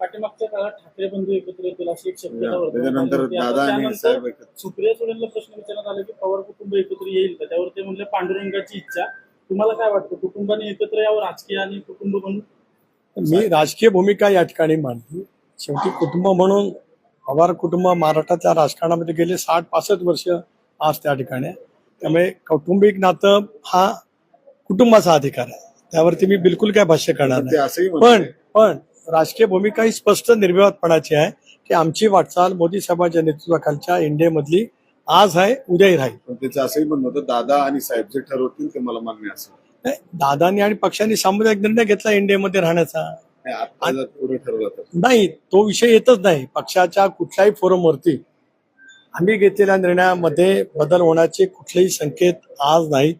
पाठीमागच्या काळात ठाकरे बंधू एकत्र येतील अशी एक शक्यता या, वर्तवण्यात त्याच्यानंतर आली होती. आता दादा आणि त्यानंतर साहेब एकत्र. सुप्रिया सुळेंना प्रश्न विचारण्यात आला की पवार कुटुंब एकत्र येईल का? त्यावर ते म्हणले पांडुरंगाची इच्छा. तुम्हाला काय वाटतं? कुटुंबाने एकत्र यावं राजकीय आणि कुटुंब म्हणून मी राजकीय भूमिका या ठिकाणी मांडली. शेवटी कुटुंब म्हणून पवार कुटुंब महाराष्ट्राच्या राजकारणामध्ये गेले साठ पासष्ट वर्ष आज त्या ठिकाणी आहे. त्यामुळे कौटुंबिक नातं हा कुटुंबाचा अधिकार आहे. त्यावरती मी बिलकुल काय भाष्य करणार ते नाही. असंही पण पण राजकीय भूमिका ही स्पष्ट निर्विवादपणाची आहे की आमची वाटचाल मोदी साहेबांच्या नेतृत्वाखालच्या इंडियामधली आज आहे उद्याही राहील. त्याचं असंही म्हणणं होतं दादा आणि साहेब जे ठरवतील ते मला मान्य असेल दादांनी आणि पक्षांनी सामुदायिक निर्णय घेतला इंडियामध्ये राहण्याचा. नाही, तो विषय येतच नाही. पक्षाच्या कुठल्याही फोरमवरती आम्ही घेतलेल्या निर्णयामध्ये बदल होण्याचे कुठलेही संकेत आज नाहीत.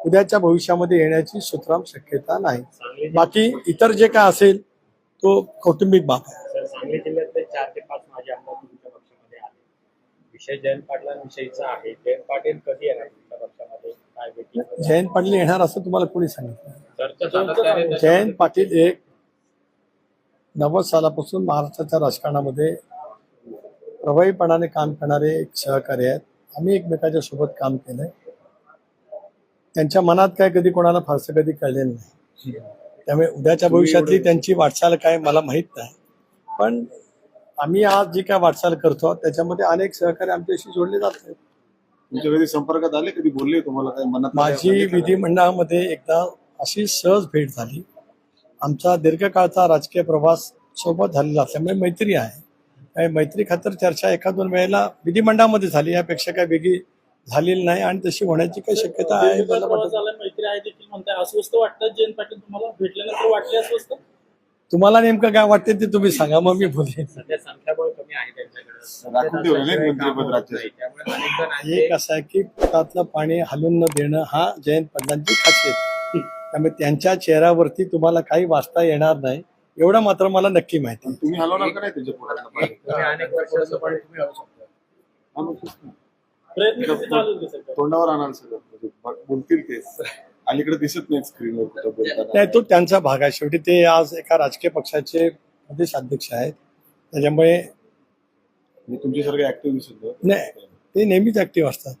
उद्याच्या भविष्यामध्ये येण्याची सुतराम शक्यता नाही. बाकी इतर जे काय असेल तो कौटुंबिक बाब आहे सांगली जिल्ह्यातले चार ते पाच माजी आमदार तुमच्या पक्षामध्ये आले. विषय जयंत पाटलांविषयीचा आहे. जयंत पाटील कधी येणार तुमच्या पक्षामध्ये? काय भेटी जयंत पाटील येणार असं तुम्हाला कोणी सांगितलं? चर्चा सातत्याने जयंत पाटील एक नव्वद सालापासून महाराष्ट्राच्या राजकारणामध्ये प्रभावीपणाने काम करणारे एक सहकारी आहेत. आम्ही एकमेकाच्या सोबत काम केलंय. त्यांच्या मनात काय कधी कोणाला फारसं कधी कळलेलं नाही. त्यामुळे उद्याच्या भविष्यातली त्यांची वाटचाल काय मला माहीत नाही. पण आम्ही आज जी काय वाटचाल करतो त्याच्यामध्ये अनेक सहकारी आमच्याशी जोडले जात आहेत. तुमच्या कधी संपर्कात आले? कधी बोलले तुम्हाला काय? मनात माझी विधिमंडळामध्ये एकदा अशी सहज भेट झाली. आमचा दीर्घकाळचा राजकीय प्रवास सोबत झालेला असल्यामुळे मैत्री आहे. मैत्री खातर चर्चा एका दोन वेळेला विधिमंडळामध्ये झाली. यापेक्षा काय वेगळी झालेली नाही आणि तशी होण्याची काही शक्यता आहे दीर्घकाळ मला प्रवास वाटत झाला मैत्री आहे देखील म्हणताय. अस्वस्थ वाटतं? जयंत पाटील तुम्हाला भेटल्यानंतर वाटले अस्वस्थ? तुम्हाला नेमकं काय वाटते ते तुम्ही सांगा मग मी जण एक असं आहे की पोटातलं पाणी हलून न देणं हा जयंत पाटलांची खासियत. त्यामुळे त्यांच्या चेहऱ्यावरती तुम्हाला काही वाचता येणार नाही. एवढं मात्र मला नक्की माहिती आहे. तुम्ही हलवणार का नाही तोंडावर आणाल सगळं म्हणजे बोलतील तेच अलीकडे दिसत नाही स्क्रीनवर कुठं बोलताना. नाही तो त्यांचा भाग आहे. शेवटी ते आज एका राजकीय पक्षाचे प्रदेश अध्यक्ष आहेत. त्याच्यामुळे मी तुमच्यासारखे ऍक्टिव्ह दिसत नाही. नाही ते नेहमीच ऍक्टिव्ह असतात.